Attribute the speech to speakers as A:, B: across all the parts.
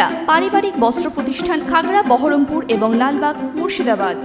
A: সুনিতা পারিবারিক বস্ত্র প্রতিষ্ঠান খাগড়া, বহরমপুর এবং লালবাগ, মুর্শিদাবাদ।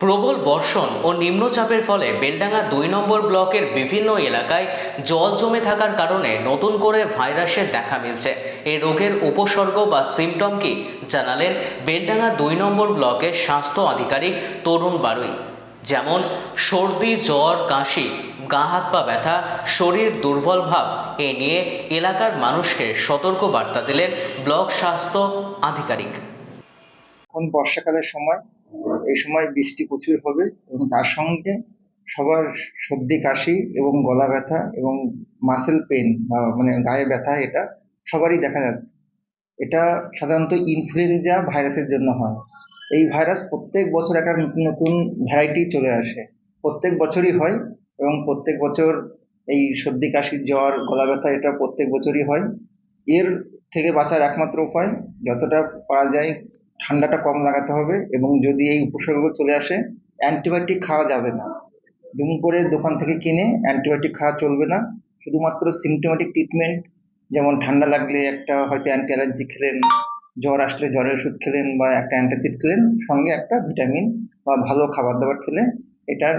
B: প্রবল বর্ষণ ও নিম্নচাপের ফলে বেলডাঙ্গা দুই নম্বর ব্লকের বিভিন্ন এলাকায় জল জমে থাকার কারণে নতুন করে ভাইরাসের দেখা মিলছে। এই রোগের উপসর্গ বা সিমটম কি জানালেন বেলডাঙ্গা দুই নম্বর ব্লকের স্বাস্থ্য আধিকারিক তরুণ বারুই। যেমন সর্দি, জ্বর, কাশি, গা হাত পা ব্যথা, শরীর দুর্বল ভাব, এ নিয়ে এলাকার মানুষকে সতর্ক বার্তা দিলেন ব্লক স্বাস্থ্য আধিকারিক।
C: এখন বর্ষাকালের সময়, এই সময় বৃষ্টি প্রচুর হবে এবং তার সঙ্গে সবার সর্দি, কাশি এবং গলা ব্যথা এবং মাসেল পেন বা মানে গায়ে ব্যথা, এটা সবারই দেখা যাচ্ছে। এটা সাধারণত ইনফ্লুয়েঞ্জা ভাইরাসের জন্য হয়। এই ভাইরাস প্রত্যেক বছর একটা নতুন নতুন ভ্যারাইটি চলে আসে। প্রত্যেক বছরই হয় এবং প্রত্যেক বছর এই সর্দি, কাশি, জ্বর, গলা ব্যথা এটা প্রত্যেক বছরই হয়। এর থেকে বাঁচার একমাত্র উপায়, যতটা পারা যায় ঠান্ডাটা কম লাগাতে হবে এবং যদি এই উপসর্গ চলে আসে, অ্যান্টিবায়োটিক খাওয়া যাবে না। দুম করে দোকান থেকে কিনে অ্যান্টিবায়োটিক খাওয়া চলবে না। শুধুমাত্র সিমটোমেটিক ট্রিটমেন্ট যেমন ঠান্ডা লাগলে একটা হয়তো অ্যান্টি অ্যালার্জি খেলেন জ্বর আসলে জ্বরের ওষুধ খেলেন বা একটা অ্যান্টাসিড খেলেন, সঙ্গে একটা ভিটামিন বা ভালো খাবার দাবার খেলে এটার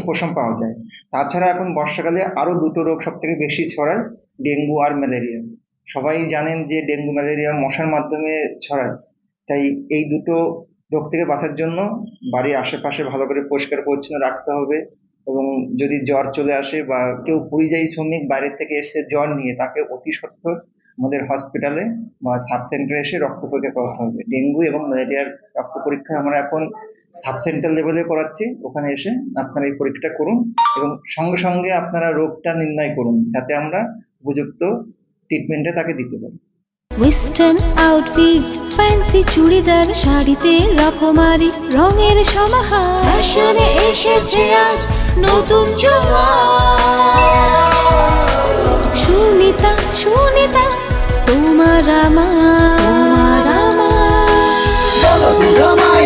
C: উপশম পাওয়া যায়। তাছাড়া এখন বর্ষাকালে আরও দুটো রোগ সব থেকে বেশি ছড়ায়, ডেঙ্গু আর ম্যালেরিয়া। সবাই জানেন যে ডেঙ্গু, ম্যালেরিয়া মশার মাধ্যমে ছড়ায়। তাই এই দুটো রোগ থেকে বাঁচার জন্য বাড়ির আশেপাশে ভালো করে পরিষ্কার পরিচ্ছন্ন রাখতে হবে এবং যদি জ্বর চলে আসে বা কেউ পরিযায়ী শ্রমিক বাইরে থেকে এসে জ্বর নিয়ে তাকে অতি সত্বর আমাদের হসপিটালে বা সাব সেন্টারে এসে রক্ত পরীক্ষা করাতে হবে। ডেঙ্গু এবং ম্যালেরিয়ার রক্ত পরীক্ষা আমরা এখন সাব সেন্টার লেভেলে করাচ্ছি। ওখানে এসে আপনারা এই পরীক্ষাটা করুন এবং সঙ্গে সঙ্গে আপনারা রোগটা নির্ণয় করুন যাতে আমরা উপযুক্ত ট্রিটমেন্টে তাকে দিতে পারি।
D: ওয়েস্টার্ন আউটফিট ফ্যান্সি চুড়িদার, শাড়িতে রকমারি, রঙের সমাহার। ফ্যাশনে এসেছে আজ নতুন সুনিতা